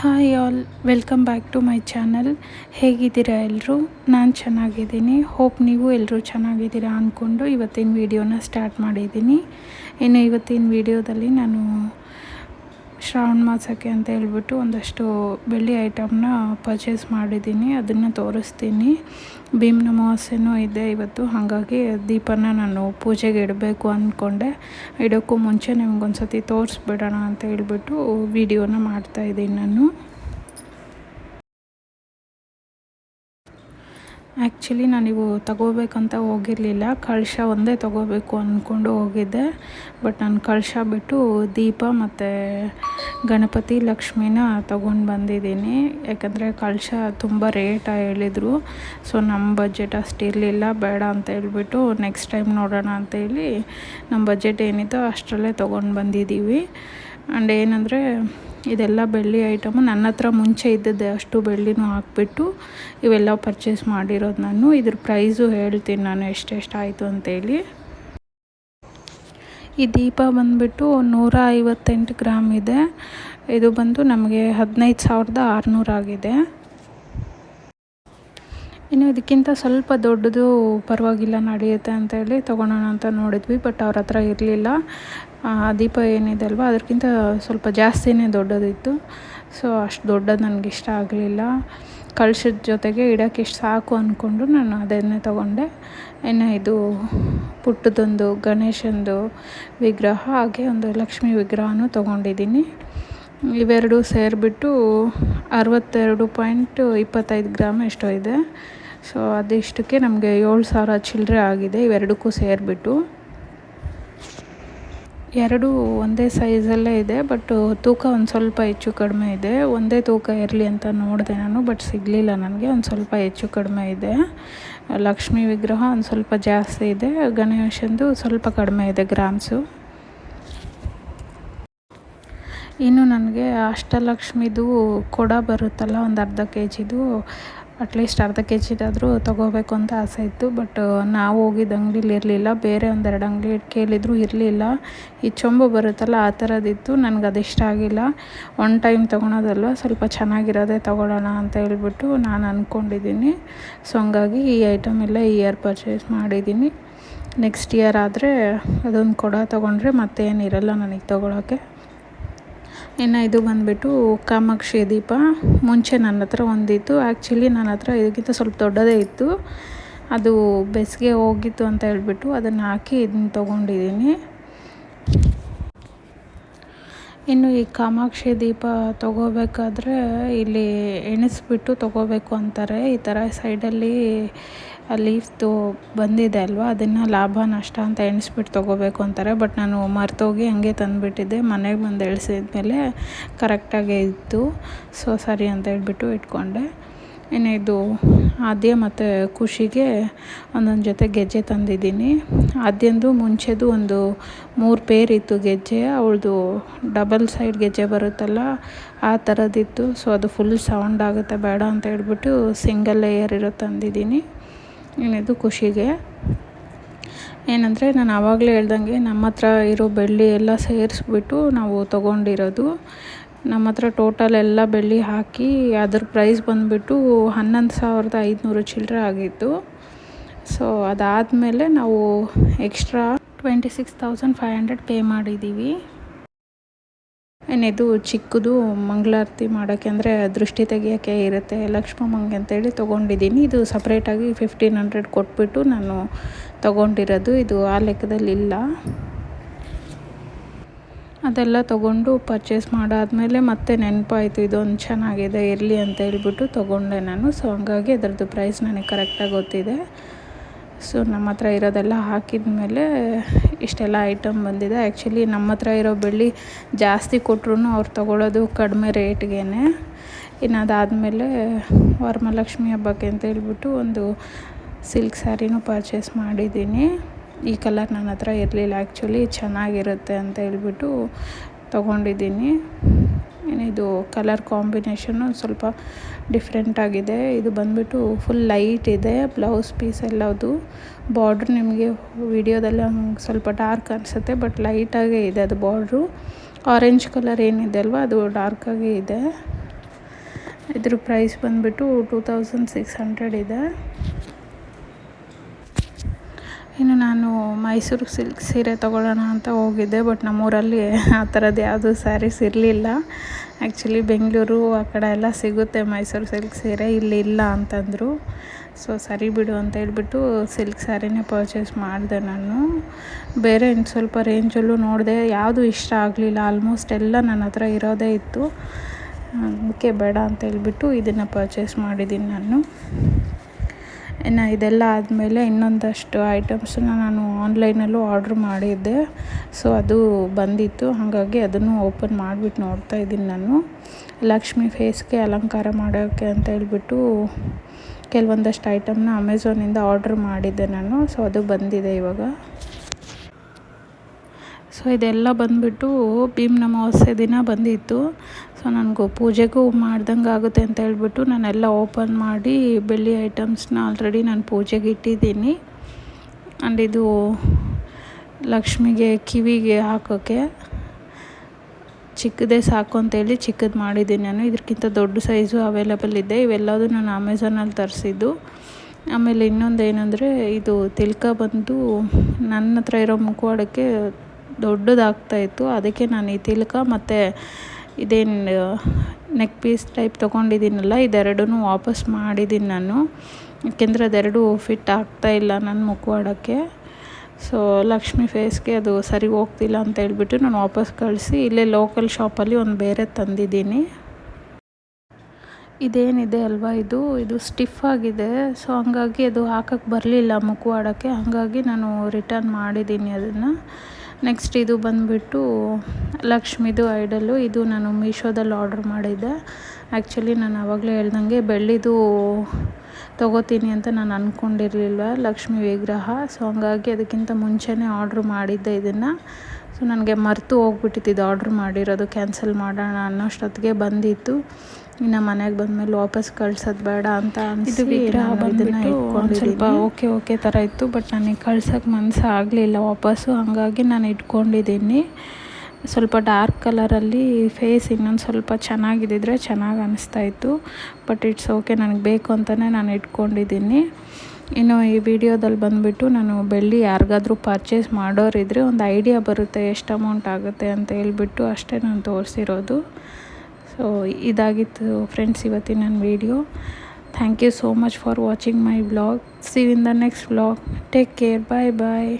Hi all welcome back to my channel ಹೇಗಿದ್ದೀರಾ ಎಲ್ಲರೂ ನಾನು ಚೆನ್ನಾಗಿದ್ದೀನಿ. ಹೋಪ್ ನೀವು ಎಲ್ಲರೂ ಚೆನ್ನಾಗಿದ್ದೀರಾ ಅಂದ್ಕೊಂಡು ಇವತ್ತಿನ ವೀಡಿಯೋನ ಸ್ಟಾರ್ಟ್ ಮಾಡಿದ್ದೀನಿ. ಇನ್ನು ಇವತ್ತಿನ ವೀಡಿಯೋದಲ್ಲಿ ನಾನು ಶ್ರಾವಣ ಮಾಸಕ್ಕೆ ಅಂತ ಹೇಳ್ಬಿಟ್ಟು ಒಂದಷ್ಟು ಬೆಳ್ಳಿ ಐಟಮ್ನ ಪರ್ಚೇಸ್ ಮಾಡಿದ್ದೀನಿ, ಅದನ್ನು ತೋರಿಸ್ತೀನಿ. ಭೀಮ್ ಅಮಾವಾಸ್ಯೆನೂ ಇದೆ ಇವತ್ತು, ಹಾಗಾಗಿ ದೀಪನ ನಾನು ಪೂಜೆಗೆ ಇಡಬೇಕು ಅಂದ್ಕೊಂಡೆ ಇಡೋಕ್ಕೂ ಮುಂಚೆ ನಿಮ್ಗೊಂದು ಸತಿ ತೋರಿಸ್ಬಿಡೋಣ ಅಂತ ಹೇಳ್ಬಿಟ್ಟು ವಿಡಿಯೋನ ಮಾಡ್ತಾಯಿದ್ದೀನಿ ನಾನು. ಆ್ಯಕ್ಚುಲಿ ನಾನಿವು ತಗೋಬೇಕಂತ ಹೋಗಿರಲಿಲ್ಲ. ಕಳಶ ಒಂದೇ ತಗೋಬೇಕು ಅಂದ್ಕೊಂಡು ಹೋಗಿದ್ದೆ. ಬಟ್ ನಾನು ಕಳಶ ಬಿಟ್ಟು ದೀಪ ಮತ್ತು ಗಣಪತಿ, ಲಕ್ಷ್ಮಿನ ತಗೊಂಡು ಬಂದಿದ್ದೀನಿ. ಯಾಕಂದರೆ ಕಳಶ ತುಂಬ ರೇಟ ಹೇಳಿದರು. ಸೊ ನಮ್ಮ ಬಜೆಟ್ ಅಷ್ಟು ಇರಲಿಲ್ಲ. ಬೇಡ ಅಂತ ಹೇಳಿಬಿಟ್ಟು ನೆಕ್ಸ್ಟ್ ಟೈಮ್ ನೋಡೋಣ ಅಂತೇಳಿ ನಮ್ಮ ಬಜೆಟ್ ಏನಿತ್ತು ಅಷ್ಟರಲ್ಲೇ ತೊಗೊಂಡು ಬಂದಿದ್ದೀವಿ. ಆ್ಯಂಡ್ ಏನಂದರೆ ಇದೆಲ್ಲ ಬೆಳ್ಳಿ ಐಟಮು ನನ್ನ ಹತ್ರ ಮುಂಚೆ ಇದ್ದದ್ದೆ ಅಷ್ಟು ಬೆಳ್ಳಿನೂ ಹಾಕ್ಬಿಟ್ಟು ಇವೆಲ್ಲ ಪರ್ಚೇಸ್ ಮಾಡಿರೋದು ನಾನು. ಇದ್ರ ಪ್ರೈಸು ಹೇಳ್ತೀನಿ ನಾನು ಎಷ್ಟೆಷ್ಟಾಯಿತು ಅಂತೇಳಿ. ಈ ದೀಪ ಬಂದುಬಿಟ್ಟು ನೂರ ಐವತ್ತೆಂಟು ಗ್ರಾಮ್ ಇದೆ. ಇದು ಬಂದು ನಮಗೆ ಹದಿನೈದು ಸಾವಿರದ ಆರುನೂರಾಗಿದೆ ಇನ್ನು ಇದಕ್ಕಿಂತ ಸ್ವಲ್ಪ ದೊಡ್ಡದು ಪರವಾಗಿಲ್ಲ, ನಡೆಯುತ್ತೆ ಅಂತೇಳಿ ತೊಗೊಳೋಣ ಅಂತ ನೋಡಿದ್ವಿ, ಬಟ್ ಅವ್ರ ಹತ್ರ ಇರಲಿಲ್ಲ. ದೀಪ ಏನಿದೆ ಅಲ್ವಾ? ಅದಕ್ಕಿಂತ ಸ್ವಲ್ಪ ಜಾಸ್ತಿನೇ ದೊಡ್ಡದಿತ್ತು. ಸೊ ಅಷ್ಟು ದೊಡ್ಡದು ನನಗೆ ಇಷ್ಟ ಆಗಲಿಲ್ಲ. ಕಳ್ಸದ ಜೊತೆಗೆ ಇಡೋಕ್ಕೆ ಇಷ್ಟು ಸಾಕು ಅಂದ್ಕೊಂಡು ನಾನು ಅದನ್ನೇ ತೊಗೊಂಡೆ. ಇನ್ನು ಇದು ಪುಟ್ಟದೊಂದು ಗಣೇಶಂದು ವಿಗ್ರಹ, ಹಾಗೆ ಒಂದು ಲಕ್ಷ್ಮೀ ವಿಗ್ರಹನೂ ತೊಗೊಂಡಿದ್ದೀನಿ. ಇವೆರಡು ಸೇರಿಬಿಟ್ಟು ಅರವತ್ತೆರಡು ಪಾಯಿಂಟ್ ಇಪ್ಪತ್ತೈದು ಗ್ರಾಮ್ ಎಷ್ಟೋ ಇದೆ. ಸೊ ಅದಿಷ್ಟಕ್ಕೆ ನಮಗೆ ಏಳು ಸಾವಿರ ಚಿಲ್ಲರೆ ಆಗಿದೆ. ಇವೆರಡಕ್ಕೂ ಸೇರಿಬಿಟ್ಟು. ಎರಡು ಒಂದೇ ಸೈಜಲ್ಲೇ ಇದೆ ಬಟ್ ತೂಕ ಒಂದು ಸ್ವಲ್ಪ ಹೆಚ್ಚು ಕಡಿಮೆ ಇದೆ. ಒಂದೇ ತೂಕ ಇರಲಿ ಅಂತ ನೋಡಿದೆ ನಾನು ಬಟ್ ಸಿಗಲಿಲ್ಲ ನನಗೆ, ಒಂದು ಸ್ವಲ್ಪ ಹೆಚ್ಚು ಕಡಿಮೆ ಇದೆ. ಲಕ್ಷ್ಮೀ ವಿಗ್ರಹ ಒಂದು ಸ್ವಲ್ಪ ಜಾಸ್ತಿ ಇದೆ, ಗಣೇಶಂದು ಸ್ವಲ್ಪ ಕಡಿಮೆ ಇದೆ ಗ್ರಾಮ್ಸು ಇನ್ನು ನನಗೆ ಅಷ್ಟಲಕ್ಷ್ಮಿದು ಕೊಡ ಬರುತ್ತಲ್ಲ, ಒಂದು ಅರ್ಧ ಕೆ ಜಿದು ಅಟ್ಲೀಸ್ಟ್ ಅರ್ಧ ಕೆ ಜಿದಾದರೂ ತೊಗೋಬೇಕು ಅಂತ ಆಸೆ ಇತ್ತು, ಬಟ್ ನಾವು ಹೋಗಿದ್ದ ಅಂಗಡೀಲಿ ಇರಲಿಲ್ಲ, ಬೇರೆ ಒಂದೆರಡು ಅಂಗಡಿ ಕೇಳಿದ್ರು ಇರಲಿಲ್ಲ. ಈ ಚೊಂಬು ಬರುತ್ತಲ್ಲ, ಆ ಥರದಿತ್ತು, ನನಗೆ ಅದು ಇಷ್ಟ ಆಗಿಲ್ಲ. ಒನ್ ಟೈಮ್ ತೊಗೊಳೋದಲ್ವ, ಸ್ವಲ್ಪ ಚೆನ್ನಾಗಿರೋದೇ ತೊಗೊಳ್ಳೋಣ ಅಂತ ಹೇಳ್ಬಿಟ್ಟು ನಾನು ಅಂದ್ಕೊಂಡಿದ್ದೀನಿ ಸೊ, ಹಂಗಾಗಿ ಈ ಐಟಮ್ ಎಲ್ಲ ಈ ಇಯರ್ ಪರ್ಚೇಸ್ ಮಾಡಿದ್ದೀನಿ. ನೆಕ್ಸ್ಟ್ ಇಯರ್ ಆದರೆ ಅದೊಂದು ಕೊಡ ತೊಗೊಂಡ್ರೆ ಮತ್ತೇನಿರಲ್ಲ ನನಗೆ ತೊಗೊಳೋಕ್ಕೆ. ಇನ್ನು ಇದು ಬಂದುಬಿಟ್ಟು ಕಾಮಾಕ್ಷಿ ದೀಪ ಮುಂಚೆ ನನ್ನ ಹತ್ರ ಒಂದಿತ್ತು. ಆ್ಯಕ್ಚುಲಿ ನನ್ನ ಹತ್ರ ಇದಕ್ಕಿಂತ ಸ್ವಲ್ಪ ದೊಡ್ಡದೇ ಇತ್ತು. ಅದು ಬೆಸ್ಗೆ ಹೋಗಿತ್ತು ಅಂತ ಹೇಳಿಬಿಟ್ಟು ಅದನ್ನು ಹಾಕಿ ಇದನ್ನ ತೊಗೊಂಡಿದ್ದೀನಿ. ಇನ್ನು ಈ ಕಾಮಾಕ್ಷಿ ದೀಪ ತಗೋಬೇಕಾದ್ರೆ ಇಲ್ಲಿ ಎಣಿಸ್ಬಿಟ್ಟು ತಗೋಬೇಕು ಅಂತಾರೆ. ಈ ಥರ ಸೈಡಲ್ಲಿ ಲೀಫ್ದು ಬಂದಿದೆ ಅಲ್ವಾ? ಅದನ್ನು ಲಾಭ, ನಷ್ಟ ಅಂತ ಎಣಿಸ್ಬಿಟ್ಟು ತೊಗೋಬೇಕು ಅಂತಾರೆ. ಬಟ್ ನಾನು ಮರ್ತೋಗಿ ಹಂಗೆ ತಂದುಬಿಟ್ಟಿದ್ದೆ. ಮನೆಗೆ ಬಂದು ಎಳ್ಸಿದ್ಮೇಲೆ ಕರೆಕ್ಟಾಗೇ ಇತ್ತು ಸೊ ಸರಿ ಅಂತ ಹೇಳ್ಬಿಟ್ಟು ಇಟ್ಕೊಂಡೆ. ಇನ್ನು ಆದ್ಯ ಮತ್ತು ಖುಷಿಗೆ ಒಂದೊಂದು ಜೊತೆ ಗೆಜ್ಜೆ ತಂದಿದ್ದೀನಿ. ಆದ್ಯಂದು ಮುಂಚೆದು ಒಂದು ಮೂರು ಪೇರ್ ಇತ್ತು ಗೆಜ್ಜೆ, ಅವಳದು ಡಬಲ್ ಸೈಡ್ ಗೆಜ್ಜೆ ಬರುತ್ತಲ್ಲ ಆ ಥರದ್ದಿತ್ತು ಸೊ ಅದು ಫುಲ್ ಸೌಂಡ್ ಆಗುತ್ತೆ, ಬೇಡ ಅಂತ ಹೇಳ್ಬಿಟ್ಟು ಸಿಂಗಲ್ ಲೇಯರ್ ಇರೋ ತಂದಿದ್ದೀನಿ. ಇನ್ನಿದು ಖುಷಿಗೆ. ಏನಂದರೆ ನಾನು ಆವಾಗಲೇ ಹೇಳ್ದಂಗೆ ನಮ್ಮ ಹತ್ರ ಇರೋ ಬೆಳ್ಳಿ ಎಲ್ಲ ಸೇರಿಸ್ಬಿಟ್ಟು ನಾವು ತೊಗೊಂಡಿರೋದು. ನಮ್ಮ ಹತ್ರ ಟೋಟಲ್ ಎಲ್ಲ ಬೆಳ್ಳಿ ಹಾಕಿ ಅದ್ರ ಪ್ರೈಸ್ ಬಂದುಬಿಟ್ಟು ಹನ್ನೊಂದು ಸಾವಿರದ ಐದುನೂರು ಚಿಲ್ಲರೆ ಆಗಿತ್ತು. ಸೊ ಅದಾದಮೇಲೆ ನಾವು extra twenty six thousand five hundred pay ಮಾಡಿದ್ದೀವಿ ಏನಿದು ಚಿಕ್ಕದು ಮಂಗಳಾರತಿ ಮಾಡೋಕ್ಕೆ ಅಂದರೆ ದೃಷ್ಟಿ ತೆಗಿಯೋಕ್ಕೆ ಇರುತ್ತೆ. ಲಕ್ಷ್ಮಮ್ಮಂಗೆ ಅಂತೇಳಿ ತೊಗೊಂಡಿದ್ದೀನಿ. ಇದು ಸಪ್ರೇಟಾಗಿ ಫಿಫ್ಟೀನ್ ಹಂಡ್ರೆಡ್ ಕೊಟ್ಬಿಟ್ಟು ನಾನು ತೊಗೊಂಡಿರೋದು. ಇದು ಆ ಲೆಕ್ಕದಲ್ಲಿ ಇಲ್ಲ. ಅದೆಲ್ಲ ತೊಗೊಂಡು ಪರ್ಚೇಸ್ ಮಾಡಾದಮೇಲೆ ಮತ್ತೆ ನೆನಪಾಯಿತು, ಇದೊಂದು ಚೆನ್ನಾಗಿದೆ ಇರಲಿ ಅಂತ ಹೇಳ್ಬಿಟ್ಟು ತೊಗೊಂಡೆ ನಾನು. ಸೊ ಹಂಗಾಗಿ ಅದರದ್ದು ಪ್ರೈಸ್ ನನಗೆ ಕರೆಕ್ಟಾಗಿ ಗೊತ್ತಿದೆ. ಸೊ ನಮ್ಮ ಹತ್ರ ಇರೋದೆಲ್ಲ ಹಾಕಿದ ಮೇಲೆ ಇಷ್ಟೆಲ್ಲ ಐಟಮ್ ಬಂದಿದೆ. ಆ್ಯಕ್ಚುಲಿ ನಮ್ಮ ಹತ್ರ ಇರೋ ಬೆಳ್ಳಿ ಜಾಸ್ತಿ ಕೊಟ್ಟರು ಅವ್ರು ತೊಗೊಳೋದು ಕಡಿಮೆ ರೇಟ್ಗೆ ಇನ್ನು ಅದಾದಮೇಲೆ ವರಮಹಾಲಕ್ಷ್ಮಿ ಹಬ್ಬಕ್ಕೆ ಅಂತ ಹೇಳ್ಬಿಟ್ಟು ಒಂದು ಸಿಲ್ಕ್ ಸ್ಯಾರಿನೂ ಪರ್ಚೇಸ್ ಮಾಡಿದ್ದೀನಿ. ಈ ಕಲರ್ ನನ್ನ ಹತ್ರ ಇರಲಿಲ್ಲ ಆ್ಯಕ್ಚುಲಿ, ಚೆನ್ನಾಗಿರುತ್ತೆ ಅಂತ ಹೇಳ್ಬಿಟ್ಟು ತೊಗೊಂಡಿದ್ದೀನಿ. ಏನಿದು ಕಲರ್ ಕಾಂಬಿನೇಷನ್ನು ಸ್ವಲ್ಪ ಡಿಫ್ರೆಂಟಾಗಿದೆ ಇದು ಬಂದುಬಿಟ್ಟು ಫುಲ್ ಲೈಟ್ ಇದೆ, ಬ್ಲೌಸ್ ಪೀಸ್ ಎಲ್ಲದು ಬಾರ್ಡ್ರ್ ನಿಮಗೆ ವಿಡಿಯೋದಲ್ಲಿ ಹಂಗೆ ಸ್ವಲ್ಪ ಡಾರ್ಕ್ ಅನಿಸುತ್ತೆ, ಬಟ್ ಲೈಟಾಗೇ ಇದೆ ಅದು ಬಾರ್ಡ್ರು. ಆರೆಂಜ್ ಕಲರ್ ಏನಿದೆ ಅಲ್ವಾ, ಅದು ಡಾರ್ಕಾಗೇ ಇದೆ. ಇದ್ರ ಪ್ರೈಸ್ ಬಂದುಬಿಟ್ಟು ಟೂ ಇದೆ. ಇನ್ನು ನಾನು ಮೈಸೂರು ಸಿಲ್ಕ್ ಸೀರೆ ತೊಗೊಳ್ಳೋಣ ಅಂತ ಹೋಗಿದ್ದೆ, ಬಟ್ ನಮ್ಮೂರಲ್ಲಿ ಆ ಥರದ್ದು ಯಾವುದೂ ಸ್ಯಾರೀಸ್ ಇರಲಿಲ್ಲ. ಆ್ಯಕ್ಚುಲಿ ಬೆಂಗಳೂರು ಆ ಕಡೆ ಎಲ್ಲ ಸಿಗುತ್ತೆ ಮೈಸೂರು ಸಿಲ್ಕ್ ಸೀರೆ, ಇಲ್ಲಿ ಇಲ್ಲ ಅಂತಂದರು. ಸೊ ಸರಿ ಬಿಡು ಅಂತ ಹೇಳ್ಬಿಟ್ಟು ಸಿಲ್ಕ್ ಸ್ಯಾರಿನೇ ಪರ್ಚೇಸ್ ಮಾಡಿದೆ ನಾನು. ಬೇರೆ ಇನ್ನು ಸ್ವಲ್ಪ ರೇಂಜಲ್ಲೂ ನೋಡಿದೆ, ಯಾವುದು ಇಷ್ಟ ಆಗಲಿಲ್ಲ, ಆಲ್ಮೋಸ್ಟ್ ಎಲ್ಲ ನನ್ನ ಹತ್ರ ಇರೋದೇ ಇತ್ತು. ಅದಕ್ಕೆ ಬೇಡ ಅಂತ ಹೇಳ್ಬಿಟ್ಟು ಇದನ್ನು ಪರ್ಚೇಸ್ ಮಾಡಿದ್ದೀನಿ ನಾನು. ಇನ್ನು ಇದೆಲ್ಲ ಆದಮೇಲೆ ಇನ್ನೊಂದಷ್ಟು ಐಟಮ್ಸನ್ನ ನಾನು ಆನ್ಲೈನಲ್ಲೂ ಆರ್ಡ್ರ್ ಮಾಡಿದ್ದೆ. ಸೊ ಅದು ಬಂದಿತ್ತು. ಹಾಗಾಗಿ ಅದನ್ನು ಓಪನ್ ಮಾಡಿಬಿಟ್ಟು ನೋಡ್ತಾ ಇದ್ದೀನಿ ನಾನು. ಲಕ್ಷ್ಮಿ ಫೇಸ್ಗೆ ಅಲಂಕಾರ ಮಾಡೋಕ್ಕೆ ಅಂತ ಹೇಳ್ಬಿಟ್ಟು ಕೆಲವೊಂದಷ್ಟು ಐಟಮ್ನ ಅಮೆಝಾನಿಂದ ಆರ್ಡ್ರ್ ಮಾಡಿದ್ದೆ ನಾನು. ಸೊ ಅದು ಬಂದಿದೆ ಇವಾಗ. ಸೊ ಇದೆಲ್ಲ ಬಂದುಬಿಟ್ಟು ಭೀಮ್ ಅಮಾವಾಸ್ಯೆ ದಿನ ಬಂದಿತ್ತು. ಸೊ ನನಗೂ ಪೂಜೆಗೂ ಮಾಡ್ದಂಗೆ ಆಗುತ್ತೆ ಅಂತ ಹೇಳ್ಬಿಟ್ಟು ನಾನೆಲ್ಲ ಓಪನ್ ಮಾಡಿ ಬೆಳ್ಳಿ ಐಟಮ್ಸ್ನ ಆಲ್ರೆಡಿ ನಾನು ಪೂಜೆಗೆ ಇಟ್ಟಿದ್ದೀನಿ. ಆ್ಯಂಡ್ ಇದು ಲಕ್ಷ್ಮಿಗೆ ಕಿವಿಗೆ ಹಾಕೋಕ್ಕೆ ಚಿಕ್ಕದೇ ಸಾಕು ಅಂತೇಳಿ ಚಿಕ್ಕದು ಮಾಡಿದ್ದೀನಿ ನಾನು. ಇದಕ್ಕಿಂತ ದೊಡ್ಡ ಸೈಜು ಅವೈಲಬಲ್ ಇದೆ. ಇವೆಲ್ಲದೂ ನಾನು ಅಮೆಝಾನಲ್ಲಿ ತರಿಸಿದ್ದು. ಆಮೇಲೆ ಇನ್ನೊಂದು ಏನಂದರೆ ಇದು ತಿಲ್ಕ ಬಂದು ನನ್ನ ಹತ್ರ ಇರೋ ಮುಖವಾಡಕ್ಕೆ ದೊಡ್ಡದಾಗ್ತಾಯಿತ್ತು ಅದಕ್ಕೆ ನಾನು ಈ ತಿಲಕ ಮತ್ತು ಇದೇನು ನೆಕ್ ಪೀಸ್ ಟೈಪ್ ತೊಗೊಂಡಿದ್ದೀನಲ್ಲ ಇದೆರಡೂ ವಾಪಸ್ ಮಾಡಿದ್ದೀನಿ ನಾನು. ಯಾಕೆಂದರೆ ಅದೆರಡು ಫಿಟ್ ಆಗ್ತಾ ಇಲ್ಲ ನನ್ನ ಮುಖವಾಡಕ್ಕೆ. ಸೊ ಲಕ್ಷ್ಮಿ ಫೇಸ್ಗೆ ಅದು ಸರಿ ಹೋಗ್ತಿಲ್ಲ ಅಂತ ಹೇಳ್ಬಿಟ್ಟು ನಾನು ವಾಪಸ್ ಕಳಿಸಿ, ಇಲ್ಲೇ ಲೋಕಲ್ ಶಾಪಲ್ಲಿ ಒಂದು ಬೇರೆ ತಂದಿದ್ದೀನಿ. ಇದೇನಿದೆ ಅಲ್ವಾ ಇದು? ಇದು ಸ್ಟಿಫ್ ಆಗಿದೆ. ಸೊ ಹಂಗಾಗಿ ಅದು ಹಾಕಕ್ಕೆ ಬರಲಿಲ್ಲ ಮುಖವಾಡಕ್ಕೆ. ಹಾಗಾಗಿ ನಾನು ರಿಟರ್ನ್ ಮಾಡಿದ್ದೀನಿ ಅದನ್ನು. ನೆಕ್ಸ್ಟ್ ಇದು ಬಂದುಬಿಟ್ಟು ಲಕ್ಷ್ಮಿದು ಐಡಲ್ಲು ಇದು ನಾನು ಮೀಶೋದಲ್ಲಿ ಆರ್ಡ್ರ್ ಮಾಡಿದ್ದೆ. ಆ್ಯಕ್ಚುಲಿ ನಾನು ಆವಾಗಲೇ ಹೇಳ್ದಂಗೆ ಬೆಳ್ಳಿದು ತೊಗೋತೀನಿ ಅಂತ ನಾನು ಅಂದ್ಕೊಂಡಿರಲಿಲ್ಲ ಲಕ್ಷ್ಮಿ ವಿಗ್ರಹ. ಸೊ ಹಂಗಾಗಿ ಅದಕ್ಕಿಂತ ಮುಂಚೆನೇ ಆರ್ಡ್ರ್ ಮಾಡಿದ್ದೆ ಇದನ್ನು. ಸೊ ನನಗೆ ಮರೆತು ಹೋಗ್ಬಿಟ್ಟಿತ್ತು ಇದು ಆರ್ಡ್ರ್ ಮಾಡಿರೋದು. ಕ್ಯಾನ್ಸಲ್ ಮಾಡೋಣ ಅನ್ನೋಷ್ಟೊತ್ತಿಗೆ ಬಂದಿತ್ತು. ಇನ್ನು ಮನೆಗೆ ಬಂದಮೇಲೆ ವಾಪಸ್ ಕಳ್ಸೋದು ಬೇಡ ಅಂತ ಇದು ಒಂದು ಸ್ವಲ್ಪ ಓಕೆ ಓಕೆ ಥರ ಇತ್ತು ಬಟ್ ನನಗೆ ಕಳ್ಸೋಕ್ಕೆ ಮನಸ್ಸು ಆಗಲಿಲ್ಲ ವಾಪಸ್ಸು ಹಾಗಾಗಿ ನಾನು ಇಟ್ಕೊಂಡಿದ್ದೀನಿ ಸ್ವಲ್ಪ ಡಾರ್ಕ್ ಕಲರಲ್ಲಿ ಫೇಸ್ ಇನ್ನೊಂದು ಸ್ವಲ್ಪ ಚೆನ್ನಾಗಿದ್ದಿದ್ರೆ ಚೆನ್ನಾಗಿ ಅನಿಸ್ತಾ ಇತ್ತು ಬಟ್ ಇಟ್ಸ್ ಓಕೆ ನನಗೆ ಬೇಕು ಅಂತಲೇ ನಾನು ಇಟ್ಕೊಂಡಿದ್ದೀನಿ ಇನ್ನು ಈ ವಿಡಿಯೋದಲ್ಲಿ ಬಂದುಬಿಟ್ಟು ನಾನು ಬೆಳ್ಳಿ ಯಾರಿಗಾದರೂ ಪರ್ಚೇಸ್ ಮಾಡೋರಿದ್ರೆ ಒಂದು ಐಡಿಯಾ ಬರುತ್ತೆ ಎಷ್ಟು ಅಮೌಂಟ್ ಆಗುತ್ತೆ ಅಂತ ಹೇಳ್ಬಿಟ್ಟು ಅಷ್ಟೇ ನಾನು ತೋರಿಸಿರೋದು. ಸೊ ಇದಾಗಿತ್ತು ಫ್ರೆಂಡ್ಸ್ ಇವತ್ತಿನ ನನ್ನ video thank you so much for watching my blog see in the next blog take care bye bye